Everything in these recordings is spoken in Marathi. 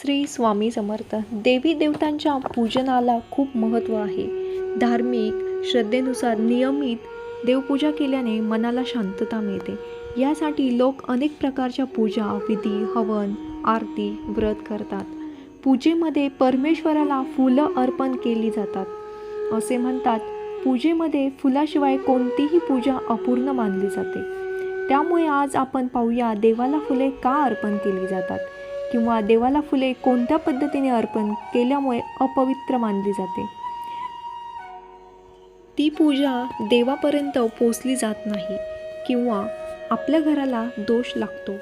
श्री स्वामी समर्थ. देवी देवतांच्या पूजनाला खूप महत्त्व आहे. धार्मिक श्रद्धेनुसार नियमित देवपूजा केल्याने मनाला शांतता मिळते. यासाठी लोक अनेक प्रकारच्या पूजा विधी हवन आरती व्रत करतात. पूजेमध्ये परमेश्वराला फुलं अर्पण केली जातात. असे म्हणतात पूजेमध्ये फुलाशिवाय कोणतीही पूजा अपूर्ण मानली जाते. त्यामुळे आज आपण पाहूया देवाला फुले का अर्पण केली जातात. किंवा देवाला फुले कोणत्या पद्धतीने अर्पण केल्यामुळे अपवित्र मानली जाते? ती पूजा देवापर्यंत पोचली जात नाही किंवा आपल्या घराला दोष लागतो.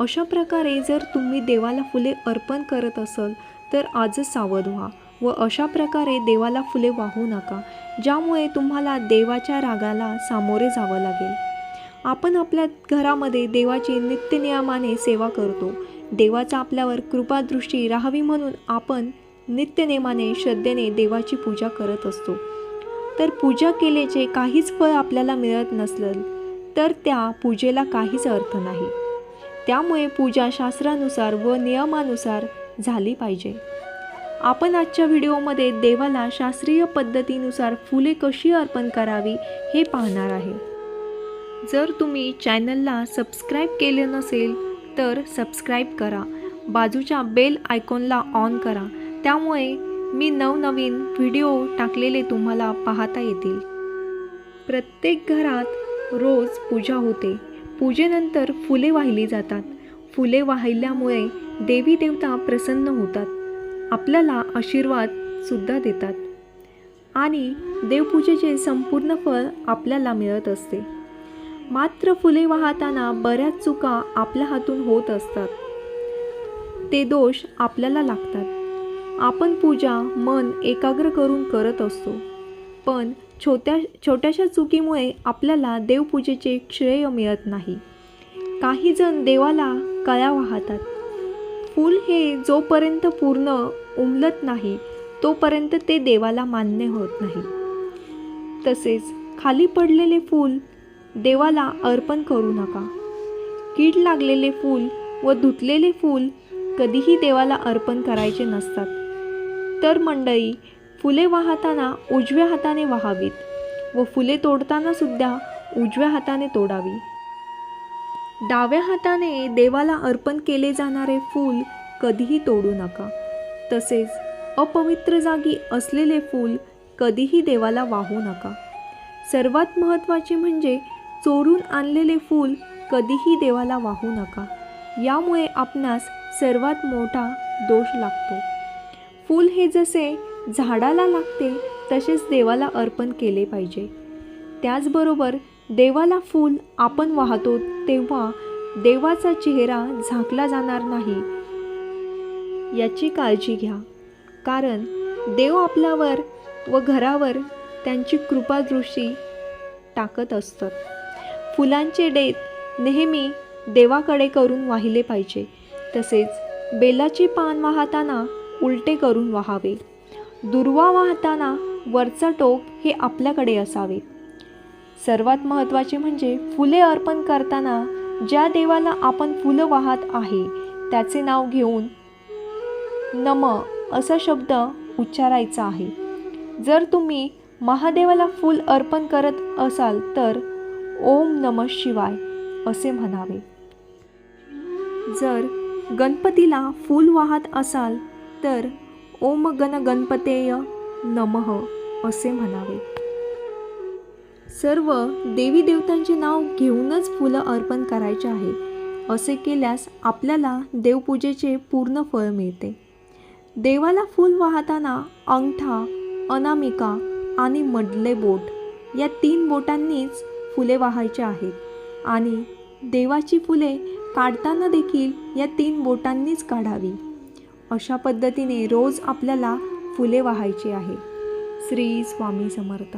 अशा प्रकारे जर तुम्ही देवाला फुले अर्पण करत असाल तर आजच सावध व्हा व अशा प्रकारे देवाला फुले वाहू नका ज्यामुळे तुम्हाला देवाच्या रागाला सामोरे जावं लागेल. आपण आपल्या घरामध्ये देवाची नित्यनियमाने सेवा करतो. देवाचा आपल्यावर कृपादृष्टी राहावी म्हणून आपण नित्यनेमाने श्रद्धेने देवाची पूजा करत असतो. तर पूजा केल्याचे काहीच फळ आपल्याला मिळत नसलं तर त्या पूजेला काहीच अर्थ नाही. त्यामुळे पूजा शास्त्रानुसार व नियमानुसार झाली पाहिजे. आपण आजच्या व्हिडिओमध्ये देवाला शास्त्रीय पद्धतीनुसार फुले कशी अर्पण करावी हे पाहणार आहे. जर तुम्ही चॅनलला सबस्क्राईब केले नसेल तर सबस्क्राईब करा. बाजूच्या बेल आयकॉनला ऑन करा. त्यामुळे मी नवनवीन व्हिडिओ टाकलेले तुम्हाला पाहता येतील. प्रत्येक घरात रोज पूजा होते. पूजेनंतर फुले वाहिली जातात. फुले वाहिल्यामुळे देवी देवता प्रसन्न होतात. आपल्याला आशीर्वाद सुद्धा देतात. आणि देवपूजेचे संपूर्ण फळ आपल्याला मिळत असते. मात्र फुले वाहताना बऱ्याच चुका आपल्या हातून होत असतात. ते दोष आपल्याला लागतात. आपण पूजा मन एकाग्र करून करत असतो. पण छोट्या छोट्याशा चुकीमुळे आपल्याला देवपूजेचे श्रेय मिळत नाही. काही जण देवाला कळ्या वाहतात. फूल हे जोपर्यंत पूर्ण उमलत नाही तोपर्यंत ते देवाला मान्य होत नाही. तसेच खाली पडलेले फूल देवाला अर्पण करू नका. कीड लागलेले फूल व धुतलेले फूल कधीही देवाला अर्पण करायचे नसतात. तर मंडळी फुले वाहताना उजव्या हाताने वाहावीत व फुले तोडताना सुद्धा उजव्या हाताने तोडावी. डाव्या हाताने देवाला अर्पण केले जाणारे फूल कधीही तोडू नका. तसेच अपवित्र जागी असलेले फूल कधीही देवाला वाहू नका. सर्वात महत्त्वाचे म्हणजे चोरून आणलेले फूल कधीही देवाला वाहू नका. यामुळे आपणास सर्वात मोठा दोष लागतो. फूल हे जसे झाडाला लागते तसेच देवाला अर्पण केले पाहिजे. त्याचबरोबर देवाला फूल आपण वाहतो तेव्हा देवाचा चेहरा झाकला जाणार नाही याची काळजी घ्या. कारण देव आपल्यावर व घरावर त्यांची कृपादृष्टी टाकत असतात फुलांचे डेत नेहमी देवाकडे करून वाहिले पाहिजे. तसेच बेलाचे पान वाहताना उलटे करून वाहावे. दुर्वा वाहताना वरचं टोक हे आपल्याकडे असावे. सर्वात महत्त्वाचे म्हणजे फुले अर्पण करताना ज्या देवाला आपण फुलं वाहत आहे त्याचे नाव घेऊन नम असा शब्द उच्चारायचा आहे. जर तुम्ही महादेवाला फूल अर्पण करत असाल तर ओम नम शिवाय असे म्हणावे. जर गणपतीला फूल वाहत असाल तर ओम गण गणपतेय नमः असे म्हणावे. सर्व देवी देवतांचे नाव घेऊनच फुलं अर्पण करायचे आहे असे केल्यास आपल्याला देवपूजेचे पूर्ण फळ मिळते. देवाला फूल वाहताना अंगठा अनामिका आणि मधले बोट या तीन बोटांनीच फुले वाहायचे आहेत. आणि देवाची फुले काढताना देखील या तीन बोटांनीच काढावी. अशा पद्धतीने रोज आपल्याला फुले वाहायची आहे. श्री स्वामी समर्थ.